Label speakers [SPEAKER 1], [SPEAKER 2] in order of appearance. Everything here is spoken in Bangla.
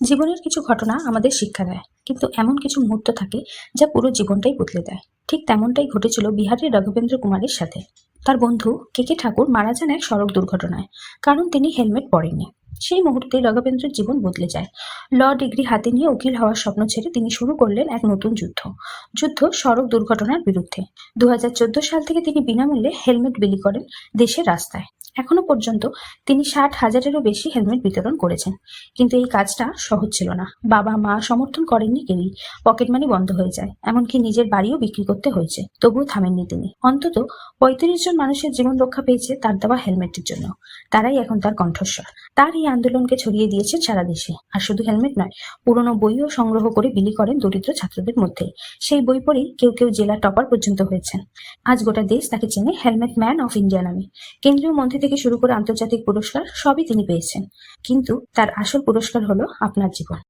[SPEAKER 1] জীবনের কিছু ঘটনা আমাদের শিক্ষা দেয়, কিন্তু এমন কিছু মুহূর্ত থাকে যা পুরো জীবনটাই বদলে দেয়। ঠিক তেমনটাই ঘটেছিল বিহারের রঘবেন্দ্র কুমারের সাথে। তার বন্ধু কে কে ঠাকুর মারা যান এক সড়ক দুর্ঘটনায়, কারণ তিনি হেলমেট পরেননি। সেই মুহূর্তে রঘবেন্দ্রের জীবন বদলে যায়। ল ডিগ্রি হাতে নিয়ে উকিল হওয়ার স্বপ্ন ছেড়ে তিনি শুরু করলেন এক নতুন যুদ্ধ। যুদ্ধ সড়ক দুর্ঘটনার বিরুদ্ধে। দু হাজার চোদ্দ সাল থেকে তিনি বিনামূল্যে হেলমেট বিলি করেন দেশের রাস্তায়। এখনও পর্যন্ত তিনি ষাট হাজারেরও বেশি হেলমেট বিতরণ করেছেন। কিন্তু এই কাজটা সহজ ছিল না। বাবা, মা সমর্থন করেননি কেউই। পকেট মানি বন্ধ হয়ে যায়, এমনকি নিজের বাড়িও বিক্রি করতে হয়েছে। তবুও থামেননি তিনি। অন্তত পঁয়ত্রিশ জন মানুষের জীবন রক্ষা পেয়েছে তার দেওয়া হেলমেটের জন্য। তারাই এখন তার কণ্ঠস্বর। তার এই আন্দোলনকে ছড়িয়ে দিয়েছে সারা দেশে। আর শুধু হেলমেট নয়, পুরনো বইও সংগ্রহ করে বিলি করেন দরিদ্র ছাত্রদের মধ্যে সেই বই পড়েই কেউ কেউ জেলা টপার পর্যন্ত হয়েছেন। আজ গোটা দেশ তাকে চেনে হেলমেট ম্যান অফ ইন্ডিয়া নামে। কেন্দ্রীয় মন্ত্রী থেকে শুরু করে আন্তর্জাতিক পুরস্কার সবই তিনি পেয়েছেন। কিন্তু তার আসল পুরস্কার হলো আপনার জীবন।